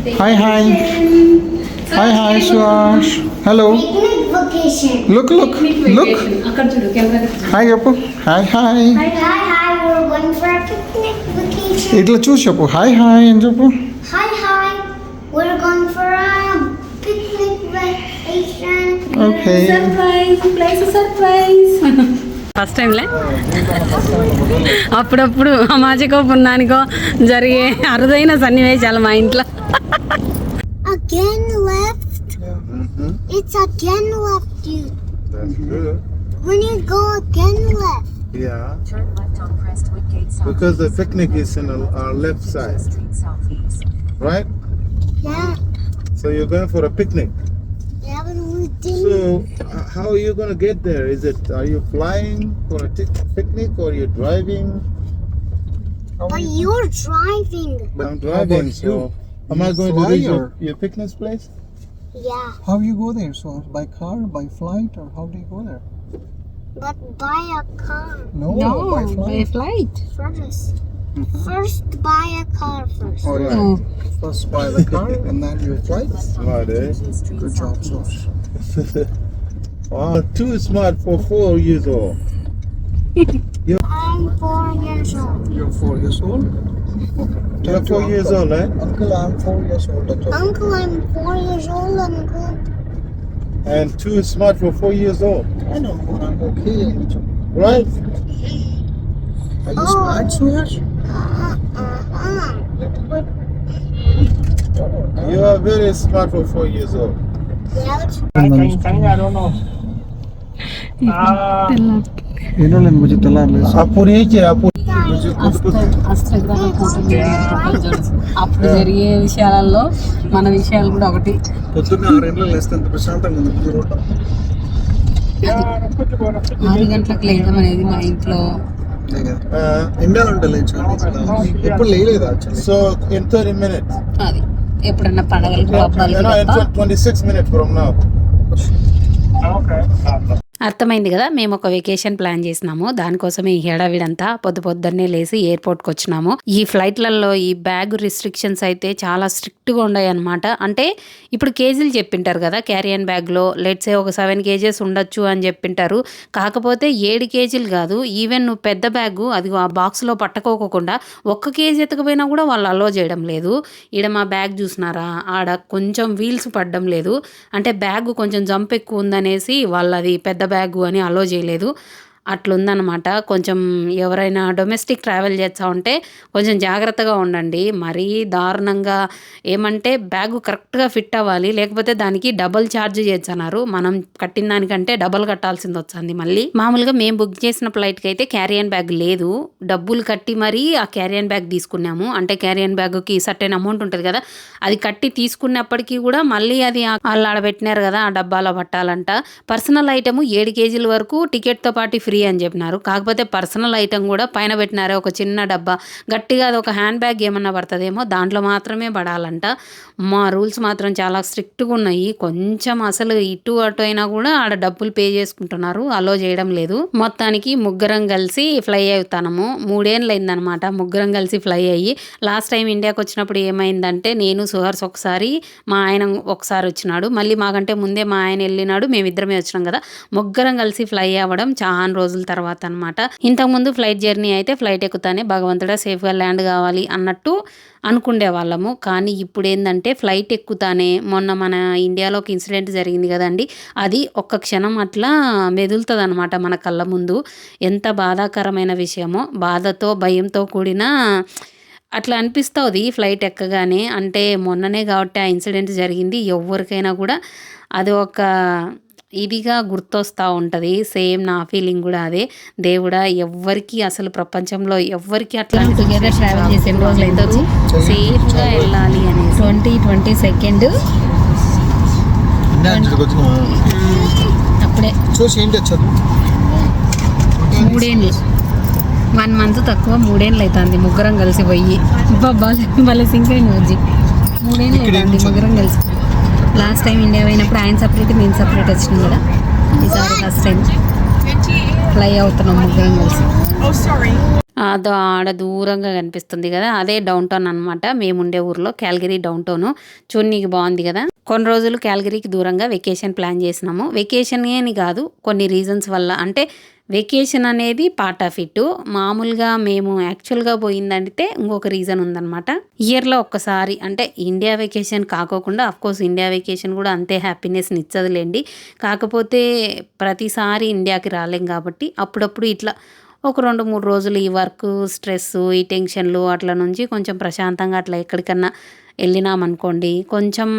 Hi, hi. Hi, hi, Swash. Hello. Picnic vacation. Look, look, look. Hi చెప్పు hi hi Hi, hi, hi. We're going for a picnic vacation. ఇట్లా చూసి చెప్పు hi hi అని చెప్పు Hi, hi. We're going for a picnic vacation. Okay surprise price surprise first టైంలే అప్పుడప్పుడు అమాజికో పుణ్యానికో జరిగే అరుదైన సన్నివేశాలు మా ఇంట్లో Again left. Mhm. It's again left, you. That's good. When you go again left. Yeah. Turn left on Crestwood Gate South. Because the picnic is in our our left side, Street Southeast. right? Yeah. So you're going for a picnic. Yeah, but we didn't. So h- how are you going to get there? Is it are you flying for a picnic or you're driving? But you're driving. I'm driving. about So you? Am I going to your, your picnic place? Yeah. How you go there? So by car, by flight, or how do you go there? But buy a car. No, no by flight. By flight. First. Mm -hmm. First buy a car first. All right. Mm. First buy the car and then you flight. Smart, eh? Good job, Josh. Wow, ah, too smart for four years old. I'm four years old. You're four years old? You're four years uncle. old, eh? Uncle, I'm four years old. Uncle, I'm four years old, uncle. And two is smart for four years old. I know, I'm okay. Right? Are you oh. smart, Suraj? Uh, uh, uh. You are very smart for four years old. Inon lang mo dito lang. Apuri kaya apuri. అప్పుడు అప్పుడు జరిగే విషయాలలో మన విషయాలు కూడా ఒకటి పొద్దున్న లేస్తే ఎంత ప్రశాంతంగా ఉంది ఆరు గంటలకు లేయడం అనేది మా ఇంట్లో ఎప్పుడు సో మినిట్స్ అది. ఎప్పుడన్నా పండగలకు You పబ్బాలకు know, in తప్ప 26 minutes from now. అర్థమైంది కదా? మేము ఒక వెకేషన్ ప్లాన్ చేసినాము. దానికోసమే ఈ హేడావిడంతా పొద్దు పొద్దున్నే లేసి ఎయిర్పోర్ట్కి వచ్చినాము. ఈ ఫ్లైట్లలో ఈ బ్యాగ్ రిస్ట్రిక్షన్స్ అయితే చాలా స్ట్రిక్ట్గా ఉన్నాయి అనమాట అంటే ఇప్పుడు కేజీలు చెప్పింటారు కదా క్యారియన్ బ్యాగ్లో లెట్సే ఒక సెవెన్ కేజెస్ ఉండొచ్చు అని చెప్పింటారు. కాకపోతే ఏడు కేజీలు కాదు ఈవెన్ నువ్వు పెద్ద బ్యాగు అది ఆ బాక్స్లో పట్టుకోకుండా ఒక్క కేజీ ఎత్తకపోయినా కూడా వాళ్ళు అలో చేయడం లేదు. ఈడ మా బ్యాగ్ చూసినారా? ఆడ కొంచెం వీల్స్ పడడం లేదు. అంటే బ్యాగ్ కొంచెం జంప్ ఎక్కువ ఉందనేసి వాళ్ళు అది పెద్ద బ్యాగు అని అలో చేయలేదు. అట్లుందనమాట. కొంచెం ఎవరైనా డొమెస్టిక్ ట్రావెల్ చేస్తూ ఉంటే కొంచెం జాగ్రత్తగా ఉండండి. మరీ దారుణంగా ఏమంటే బ్యాగు కరెక్ట్గా ఫిట్ అవ్వాలి. లేకపోతే దానికి డబల్ ఛార్జ్ చేస్తున్నారు మనం కట్టిన దానికంటే డబల్ కట్టాల్సింది వచ్చింది మళ్ళీ. మామూలుగా మేము బుక్ చేసిన ఫ్లైట్కి అయితే క్యారియన్ బ్యాగ్ లేదు. డబ్బులు కట్టి మరీ ఆ క్యారియన్ బ్యాగ్ తీసుకున్నాము. అంటే క్యారియన్ బ్యాగ్కి సర్టెన్ అమౌంట్ ఉంటుంది కదా అది కట్టి తీసుకున్నప్పటికీ కూడా మళ్ళీ అది వాళ్ళు ఆడ పెట్టినారు కదా ఆ డబ్బాలో పట్టాలంట. పర్సనల్ ఐటమ్ ఏడు కేజీల వరకు టికెట్తో పాటు ఫ్రీ అని చెప్పినారు. కాకపోతే పర్సనల్ ఐటమ్ కూడా పైన పెట్టినారు. ఒక చిన్న డబ్బా. గట్టిగా అది ఒక హ్యాండ్ బ్యాగ్ ఏమన్నా పడుతుందేమో. దాంట్లో మాత్రమే పడాలంట. మా రూల్స్ మాత్రం చాలా స్ట్రిక్ట్గా ఉన్నాయి. కొంచెం అసలు ఇటు అటు అయినా కూడా ఆడ డబ్బులు పే చేసుకుంటున్నారు. అలో చేయడం లేదు. మొత్తానికి ముగ్గురం కలిసి ఫ్లై అవుతాము మూడేళ్ళు అయిందనమాట ముగ్గురం కలిసి ఫ్లై అయ్యి. లాస్ట్ టైం ఇండియాకి వచ్చినప్పుడు ఏమైందంటే నేను సుహర్స్ ఒకసారి మా ఆయన ఒకసారి వచ్చినాడు. మళ్ళీ మాకంటే ముందే మా ఆయన వెళ్ళినాడు. మేమిద్దరమే వచ్చినాం కదా. ముగ్గురం కలిసి ఫ్లై అవ్వడం చాలా రోజుల తర్వాత అనమాట ఇంతకుముందు ఫ్లైట్ జర్నీ అయితే ఫ్లైట్ ఎక్కుతానే భగవంతుడా సేఫ్గా ల్యాండ్ కావాలి అన్నట్టు అనుకుండే వాళ్ళము. కానీ ఇప్పుడు ఏంటంటే ఫ్లైట్ ఎక్కుతానే. మొన్న మన ఇండియాలో ఒక ఇన్సిడెంట్ జరిగింది కదండి. అది ఒక్క క్షణం అట్లా మెదులుతుంది అనమాట మన కళ్ళ ముందు. ఎంత బాధాకరమైన విషయమో బాధతో భయంతో కూడిన అట్లా అనిపిస్తుంది ఫ్లైట్ ఎక్కగానే. అంటే మొన్ననే కాబట్టి ఆ ఇన్సిడెంట్ జరిగింది. ఎవరికైనా కూడా అది ఒక ఇదిగా గుర్తొస్తూ ఉంటుంది. సేమ్ నా ఫీలింగ్ కూడా అదే. దేవుడా ఎవ్వరికి అసలు ప్రపంచంలో ఎవ్వరికి అట్లా టుగెదర్ ట్రావెల్ చేసే రోజులు అయితే సేఫ్గా వెళ్ళాలి అని ట్వంటీ ట్వంటీ సెకండ్. అప్పుడే. చూసి ఏంటి వచ్చారు మూడేళ్ళు వన్ మంత్ తక్కువ మూడేళ్ళు అవుతుంది ముగ్గురం కలిసి పోయి. బాబా భలే సింక్ అయిన వచ్చి మూడేళ్ళు అవుతుంది ముగ్గురం కలిసి లాస్ట్ టైం ఇండియా పోయినప్పుడు ఆయన సపరేట్ మేము సపరేట్ వచ్చినాం కదా ఈసారి ఫస్ట్ టైం ఫ్లై అవుతున్నాం ముగ్గురం కలిసి. అదో ఆడ దూరంగా కనిపిస్తుంది కదా అదే డౌన్ టౌన్ అనమాట మేముండే ఊర్లో క్యాలగిరి డౌన్ టౌన్ చూడనీకి బాగుంది కదా. కొన్ని రోజులు క్యాలగిరికి దూరంగా వెకేషన్ ప్లాన్ చేసినాము. వెకేషన్ అని కాదు కొన్ని రీజన్స్ వల్ల. అంటే వెకేషన్ అనేది పార్ట్ ఆఫ్ ఇట్ మామూలుగా మేము యాక్చువల్గా పోయిందంటే ఇంకొక రీజన్ ఉందన్నమాట. ఇయర్లో ఒక్కసారి అంటే ఇండియా వెకేషన్ కాకోకుండా కోర్స్ ఇండియా వెకేషన్ కూడా అంతే హ్యాపీనెస్ని ఇచ్చదులేండి. కాకపోతే ప్రతిసారి ఇండియాకి రాలేం కాబట్టి అప్పుడప్పుడు ఇట్లా ఒక రెండు మూడు రోజులు ఈ వర్క్ స్ట్రెస్ ఈ టెన్షన్లు అట్లా నుంచి కొంచెం ప్రశాంతంగా అట్లా ఎక్కడికన్నా వెళ్ళినామనుకోండి కొంచెం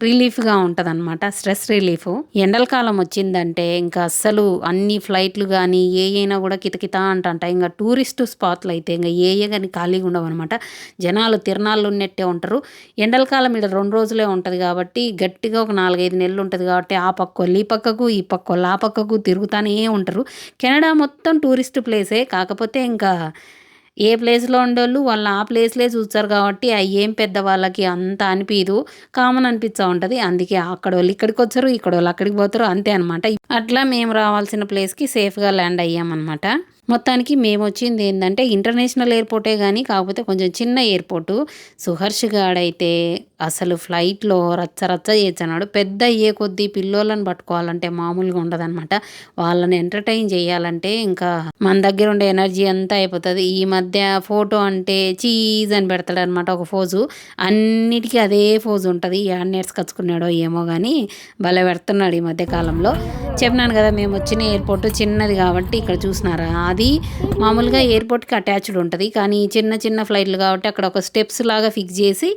రిలీఫ్గా ఉంటుంది అనమాట స్ట్రెస్ రిలీఫ్. ఎండల కాలం వచ్చిందంటే ఇంకా అస్సలు అన్ని ఫ్లైట్లు కానీ ఏ అయినా కూడా కితకితా అంట ఇంకా టూరిస్ట్ స్పాట్లు అయితే ఇంకా ఏ ఏ కానీ ఖాళీగా ఉండవు అనమాట జనాలు తిరణాలు ఉన్నట్టే ఉంటారు. ఎండల కాలం ఇక్కడ రెండు రోజులే ఉంటుంది కాబట్టి గట్టిగా ఒక నాలుగైదు నెలలు ఉంటుంది కాబట్టి ఆ పక్క ఈ పక్కకు ఈ పక్క ఆ పక్కకు తిరుగుతానే ఉంటారు. కెనడా మొత్తం టూరిస్ట్ ప్లేసే. కాకపోతే ఇంకా ఏ ప్లేస్లో ఉండేవాళ్ళు వాళ్ళు ఆ ప్లేస్లే చూస్తారు కాబట్టి అవి ఏం పెద్ద వాళ్ళకి అంత అనిపించదు కామన్ అనిపిస్తూ ఉంటుంది. అందుకే అక్కడ వాళ్ళు ఇక్కడికి వచ్చారు ఇక్కడ వాళ్ళు అక్కడికి పోతారు అంతే అనమాట అట్లా మేము రావాల్సిన ప్లేస్కి సేఫ్గా ల్యాండ్ అయ్యామన్నమాట. మొత్తానికి మేము వచ్చింది ఏంటంటే ఇంటర్నేషనల్ ఎయిర్పోర్టే కానీ కాకపోతే కొంచెం చిన్న ఎయిర్పోర్టు సుహర్ష్ గాడైతే అసలు ఫ్లైట్లో రచ్చ రచ్చ చేస్తున్నాడు. పెద్ద అయ్యే కొద్దీ పిల్లోళ్ళని పట్టుకోవాలంటే మామూలుగా ఉండదన్నమాట. వాళ్ళని ఎంటర్టైన్ చేయాలంటే ఇంకా మన దగ్గర ఉండే ఎనర్జీ అంతా అయిపోతుంది. ఈ మధ్య ఫోటో అంటే చీజ్ అని పెడతాడు అనమాట ఒక ఫోజు అన్నిటికీ అదే ఫోజు ఉంటుంది. యాడ్ నేర్చుకొచ్చుకున్నాడో ఏమో కానీ భలే పెడుతున్నాడు ఈ మధ్య కాలంలో. చెప్పినాను కదా మేము వచ్చిన ఎయిర్పోర్ట్ చిన్నది కాబట్టి ఇక్కడ చూసినారా? అది మామూలుగా ఎయిర్పోర్ట్కి అటాచ్డ్ ఉంటుంది. కానీ చిన్న చిన్న ఫ్లైట్లు కాబట్టి అక్కడ ఒక స్టెప్స్ లాగా ఫిక్స్ చేసి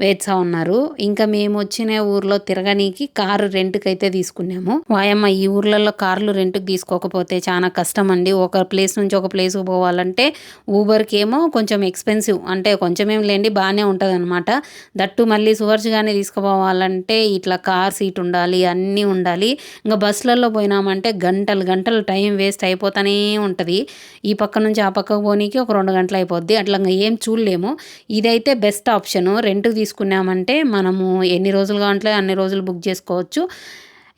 వేస్తా ఉన్నారు. ఇంకా మేము వచ్చిన ఊర్లో తిరగనీకి కారు రెంట్కి అయితే తీసుకున్నాము. వాయమ్మ ఈ ఊర్లలో కార్లు రెంట్కి తీసుకోకపోతే చాలా కష్టం అండి ఒక ప్లేస్ నుంచి ఒక ప్లేస్కి పోవాలంటే ఊబర్కి ఏమో కొంచెం ఎక్స్పెన్సివ్. అంటే కొంచెం ఏం లేండి బాగానే ఉంటుంది అనమాట దట్టు మళ్ళీ సువర్చుగానే తీసుకుపోవాలంటే ఇట్లా కార్ సీట్ ఉండాలి అన్నీ ఉండాలి. ఇంకా బస్సులలో పోయినామంటే గంటలు గంటలు టైం వేస్ట్ అయిపోతూనే ఉంటుంది. ఈ పక్క నుంచి ఆ పక్కకు పోనీకి ఒక రెండు గంటలు అయిపోద్ది. అట్లా ఇంకా ఏం చూడలేము. ఇదైతే బెస్ట్ ఆప్షన్. రెంట్కి తీసుకున్నామంటే మనము ఎన్ని రోజులు కావాలంటే అన్ని రోజులు బుక్ చేసుకోవచ్చు.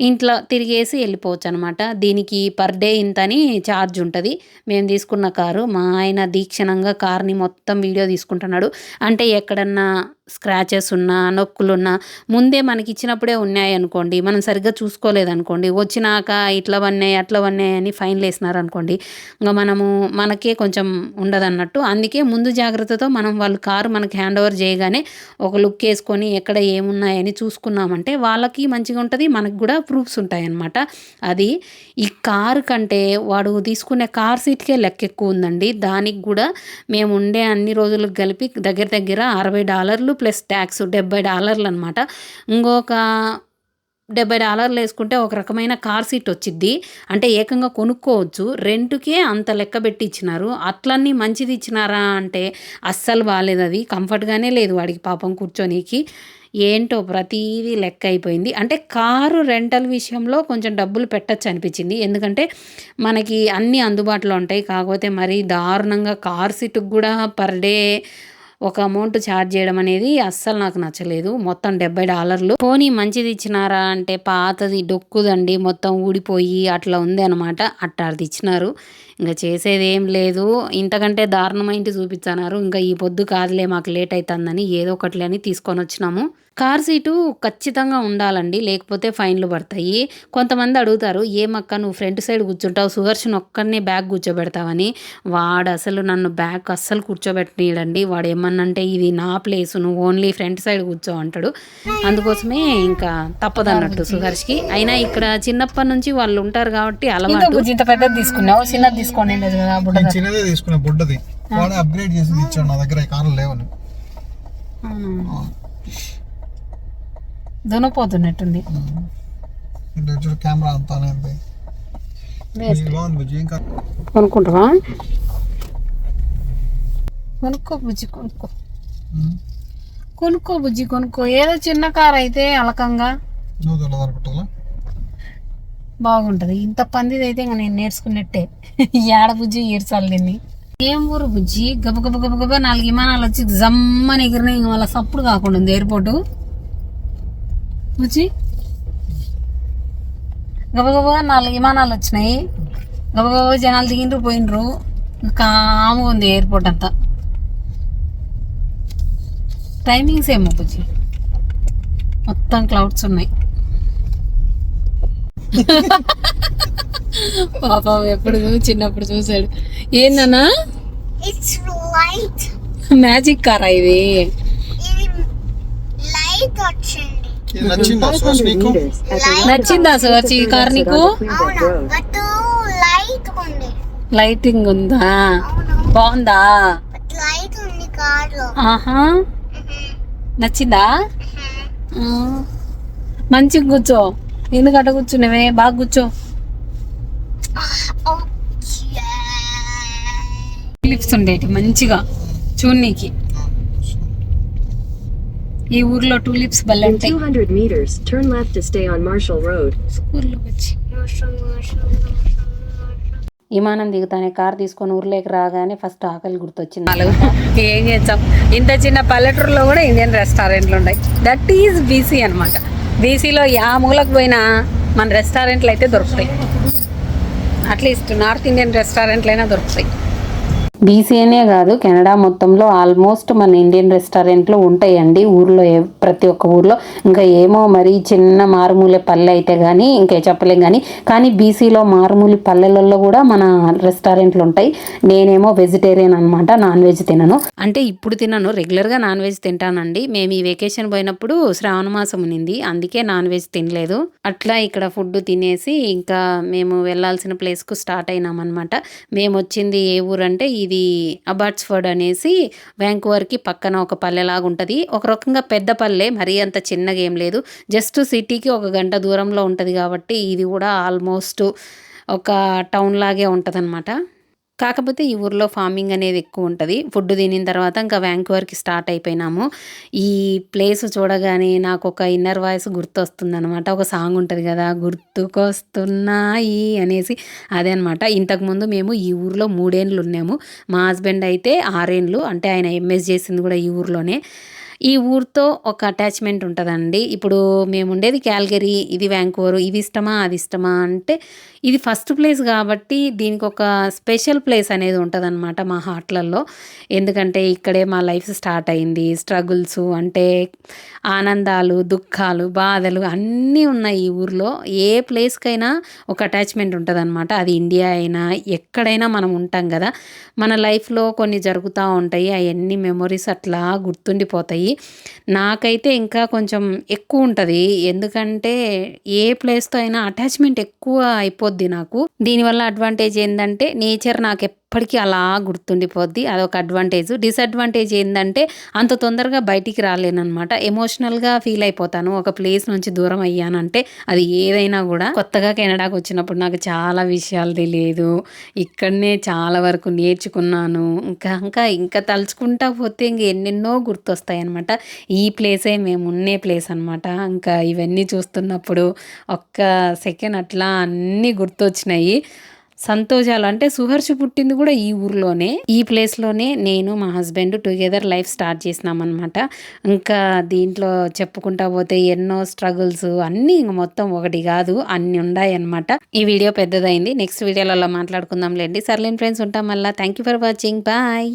ఇంట్లో తిరిగేసి వెళ్ళిపోవచ్చు అనమాట దీనికి పర్ డే ఇంత అని ఛార్జ్ ఉంటుంది. మేము తీసుకున్న కారు మా ఆయన దీక్షణంగా కార్ని మొత్తం వీడియో తీసుకుంటున్నాడు. అంటే ఎక్కడన్నా స్క్రాచెస్ ఉన్నా నొక్కులున్నా ముందే మనకి ఇచ్చినప్పుడే ఉన్నాయి అనుకోండి. మనం సరిగ్గా చూసుకోలేదనుకోండి. వచ్చినాక ఇట్లా వన్నాయి అట్లా వన్నాయి అని ఫైన్లు వేసినారనుకోండి ఇంకా మనము మనకే కొంచెం ఉండదన్నట్టు. అందుకే ముందు జాగ్రత్తతో మనం వాళ్ళు కారు మనకి హ్యాండ్ ఓవర్ చేయగానే ఒక లుక్ వేసుకొని ఎక్కడ ఏమున్నాయని చూసుకున్నామంటే వాళ్ళకి మంచిగా ఉంటుంది మనకు కూడా ప్రూఫ్స్ ఉంటాయన్నమాట. అది ఈ కారు కంటే వాడు తీసుకునే కార్ సీట్కే లెక్క ఎక్కువ ఉందండి. దానికి కూడా మేము ఉండే అన్ని రోజులకు కలిపి దగ్గర దగ్గర అరవై డాలర్లు ప్లస్ ట్యాక్స్ డెబ్బై డాలర్లు అనమాట ఇంకొక డెబ్బై డాలర్లు వేసుకుంటే ఒక రకమైన కార్ సీట్ వచ్చిద్ది. అంటే ఏకంగా కొనుక్కోవచ్చు. రెంట్కే అంత లెక్క పెట్టి ఇచ్చినారు. అట్లన్నీ మంచిది ఇచ్చినారా అంటే అస్సలు బాగాలేదు అది. కంఫర్ట్గానే లేదు వాడికి పాపం కూర్చోనీకి. ఏంటో ప్రతీది లెక్క అయిపోయింది. అంటే కారు రెంటల్ విషయంలో కొంచెం డబ్బులు పెట్టచ్చు అనిపించింది. ఎందుకంటే మనకి అన్నీ అందుబాటులో ఉంటాయి. కాకపోతే మరీ దారుణంగా కార్ సీటుకు కూడా పర్ డే ఒక అమౌంట్ ఛార్జ్ చేయడం అనేది అస్సలు నాకు నచ్చలేదు. మొత్తం డెబ్బై డాలర్లు. పోనీ మంచిది ఇచ్చినారా అంటే పాతది డొక్కుదండి. మొత్తం ఊడిపోయి అట్లా ఉంది అనమాట అట్టాది ఇచ్చినారు. ఇంకా చేసేది ఏం లేదు. ఇంతకంటే దారుణమైంటి చూపించన్నారు ఇంకా ఈ పొద్దు కాదులే మాకు లేట్ అవుతుందని ఏదో ఒకటి అని తీసుకొని వచ్చినాము. కార్ సీటు ఖచ్చితంగా ఉండాలండి లేకపోతే ఫైన్లు పడతాయి. కొంతమంది అడుగుతారు ఏమక్క నువ్వు ఫ్రంట్ సైడ్ కూర్చుంటావు సుదర్శన్ ఒక్కడనే బ్యాగ్ కూర్చోబెడతావని. వాడు అసలు నన్ను బ్యాగ్ అస్సలు కూర్చోబెట్టనీయడండి. వాడు ఏమన్నంటే ఇది నా ప్లేస్ నువ్వు ఓన్లీ ఫ్రంట్ సైడ్ కూర్చో అంటాడు. అందుకోసమే ఇంకా తప్పదన్నట్టు సుహర్ష్కి అయినా ఇక్కడ చిన్నప్పటి నుంచి వాళ్ళు ఉంటారు కాబట్టి అలవాటు ఇంత పెద్దది తీసుకున్నావు? చిన్నది తీసుకోండి కదా నేను చిన్నదే తీసుకున్నా బుడ్డది. వాడే అప్గ్రేడ్ చేసి ఇచ్చాడు నా దగ్గర కార్లు లేవని. దునపోతున్నట్టుంది. కెమెరా అంతానే కొనుక్కుంటావా? కొనుక్కో బుజ్జి కొనుక్కో. కొనుక్కో బుజ్జి కొనుక్కో. ఏదో చిన్న కార్ అయితే అలకంగా బాగుంటది. ఇంత పందిది అయితే ఇంకా నేను నేర్చుకున్నట్టే. ఏడ బుజ్జి ఏడ్చాలి దీన్ని? ఏం ఊరు బుజ్జి? గబ గబ గబ గబ నాలుగు విమానాలు వచ్చి జమ్మని ఎగిరినాయి. ఇంక మళ్ళీ సప్పుడు కాకుండా ఉంది. ఎయిర్పోర్టు. బుజ్జి? గబ గబ నాలుగు విమానాలు వచ్చినాయి. గబ గబ జనాలు దిగిండ్రు పోయినరు కాముగా ఉంది ఎయిర్పోర్ట్ అంతా. టైమింగ్స్ ఏమో బుజ్జి? మొత్తం క్లౌడ్స్ ఉన్నాయి. పాపం ఎప్పుడు చిన్నప్పుడు చూసాడు ఏందన్నా. మ్యాజిక్ కారా ఇది? ఇది లైట్ వచ్చింది. నచ్చిందా సుహాస్ నీకు? నచ్చిందా సోచి ఈ కార్ నీకు? లైటింగ్ ఉందా? బాగుందా? ఆహా. నచ్చిందా. మంచిగా కూర్చో. ఎందుకు అట్ట కూర్చున్నావే. బాగా కూర్చో. లిప్స్ ఉండేటి మంచిగా. చూడనీకి ఈ ఊర్లో టూ లిప్స్ బల్లె ఉంటాయి. 200 meters, turn left to stay on Marshall Road. స్కూల్లో వచ్చి. విమానం దిగుతానే కార్ తీసుకొని ఊర్లోకి రాగానే ఫస్ట్ ఆకలి గుర్తొచ్చింది. నాలుగు ఏం చేస్తాం ఇంత చిన్న పల్లెటూరులో కూడా ఇండియన్ రెస్టారెంట్లు ఉన్నాయి. దట్ ఈజ్ బీసీ అనమాట బీసీలో యా మూలకు పోయినా మన రెస్టారెంట్లు అయితే దొరుకుతాయి. అట్లీస్ట్ నార్త్ ఇండియన్ రెస్టారెంట్లు అయినా దొరుకుతాయి. బీసీఏనే కాదు కెనడా మొత్తంలో ఆల్మోస్ట్ మన ఇండియన్ రెస్టారెంట్లు ఉంటాయండి. ఊర్లో ఏ- ప్రతి ఒక్క ఊర్లో. ఇంకా ఏమో మరి చిన్న మారుమూల పల్లె అయితే కానీ ఇంకా చెప్పలేం కానీ కానీ బీసీలో మారుమూలి పల్లెలలో కూడా మన రెస్టారెంట్లు ఉంటాయి. నేనేమో వెజిటేరియన్ అనమాట నాన్ వెజ్ తినను. అంటే ఇప్పుడు తినను రెగ్యులర్గా నాన్ వెజ్ తింటానండి. మేము ఈ వెకేషన్ పోయినప్పుడు శ్రావణ మాసం ఉన్నింది అందుకే నాన్ వెజ్ తినలేదు. అట్లా ఇక్కడ ఫుడ్ తినేసి ఇంకా మేము వెళ్ళాల్సిన ప్లేస్కు స్టార్ట్ అయినాం అనమాట మేము వచ్చింది ఏ ఊరు అంటే ఇది అబాట్స్ఫర్డ్ అనేసి వ్యాంకువర్కి పక్కన ఒక పల్లెలాగా ఉంటుంది ఒక రకంగా పెద్ద పల్లె మరీ అంత చిన్నగా ఏం లేదు. జస్ట్ సిటీకి ఒక గంట దూరంలో ఉంటుంది కాబట్టి ఇది కూడా ఆల్మోస్ట్ ఒక టౌన్ లాగే ఉంటుంది కాకపోతే ఈ ఊర్లో ఫార్మింగ్ అనేది ఎక్కువ ఉంటుంది. ఫుడ్ తినిన తర్వాత ఇంకా వ్యాంకువర్కి స్టార్ట్ అయిపోయినాము. ఈ ప్లేస్ చూడగానే నాకు ఒక ఇన్నర్ వాయిస్ గుర్తొస్తుంది అనమాట ఒక సాంగ్ ఉంటుంది కదా గుర్తుకొస్తున్నాయి అనేసి. అదే అనమాట ఇంతకుముందు మేము ఈ ఊర్లో మూడేండ్లు ఉన్నాము. మా హస్బెండ్ అయితే ఆరేండ్లు అంటే ఆయన ఎంఎస్ చేసింది కూడా ఈ ఊర్లోనే. ఈ ఊరితో ఒక అటాచ్మెంట్ ఉంటుందండి. ఇప్పుడు మేము ఉండేది క్యాల్గరీ ఇది వ్యాంకోవర్ ఇది ఇష్టమా అది ఇష్టమా అంటే ఇది ఫస్ట్ ప్లేస్ కాబట్టి దీనికి ఒక స్పెషల్ ప్లేస్ అనేది ఉంటుందన్నమాట మా హార్ట్లలో ఎందుకంటే ఇక్కడే మా లైఫ్ స్టార్ట్ అయింది. స్ట్రగుల్స్ అంటే ఆనందాలు దుఃఖాలు బాధలు అన్నీ ఉన్నాయి ఈ ఊర్లో. ఏ ప్లేస్కైనా ఒక అటాచ్మెంట్ ఉంటుందన్నమాట. అది ఇండియా అయినా ఎక్కడైనా మనం ఉంటాం కదా. మన లైఫ్లో కొన్ని జరుగుతూ ఉంటాయి. అవన్నీ మెమొరీస్ అట్లా గుర్తుండిపోతాయి. నాకైతే ఇంకా కొంచెం ఎక్కువ ఉంటుంది. ఎందుకంటే ఏ ప్లేస్తో అయినా అటాచ్మెంట్ ఎక్కువ అయిపోద్ది నాకు. దీనివల్ల అడ్వాంటేజ్ ఏంటంటే నేచర్ నాకు ఎప్పటికీ అలా గుర్తుండిపోద్ది. అదొక అడ్వాంటేజ్ డిసడ్వాంటేజ్ ఏంటంటే అంత తొందరగా బయటికి రాలేనమాట ఎమోషనల్గా ఫీల్ అయిపోతాను. ఒక ప్లేస్ నుంచి దూరం అయ్యానంటే అది ఏదైనా కూడా కొత్తగా కెనడాకి వచ్చినప్పుడు నాకు చాలా విషయాలు తెలియదు. ఇక్కడనే చాలా వరకు నేర్చుకున్నాను. ఇంకా ఇంకా ఇంకా తలుచుకుంటా పోతే ఇంక ఎన్నెన్నో గుర్తొస్తాయి అనమాట ఈ ప్లేసే మేము ఉండే ప్లేస్ అనమాట ఇంకా ఇవన్నీ చూస్తున్నప్పుడు ఒక్క సెకండ్ అట్లా అన్నీ గుర్తొచ్చినాయి. సంతోషాలు. అంటే సుహర్ష పుట్టింది కూడా ఈ ఊర్లోనే. ఈ ప్లేస్లోనే నేను మా హస్బెండ్ టుగెదర్ లైఫ్ స్టార్ట్ చేసినాం అనమాట ఇంకా దీంట్లో చెప్పుకుంటా పోతే ఎన్నో స్ట్రగుల్స్ అన్నీ ఇంక మొత్తం ఒకటి కాదు అన్ని ఉన్నాయన్నమాట ఈ వీడియో పెద్దదైంది. నెక్స్ట్ వీడియోలలో మాట్లాడుకుందాంలేండి. సర్లేని ఫ్రెండ్స్ ఉంటాం మళ్ళీ. Thank you for watching bye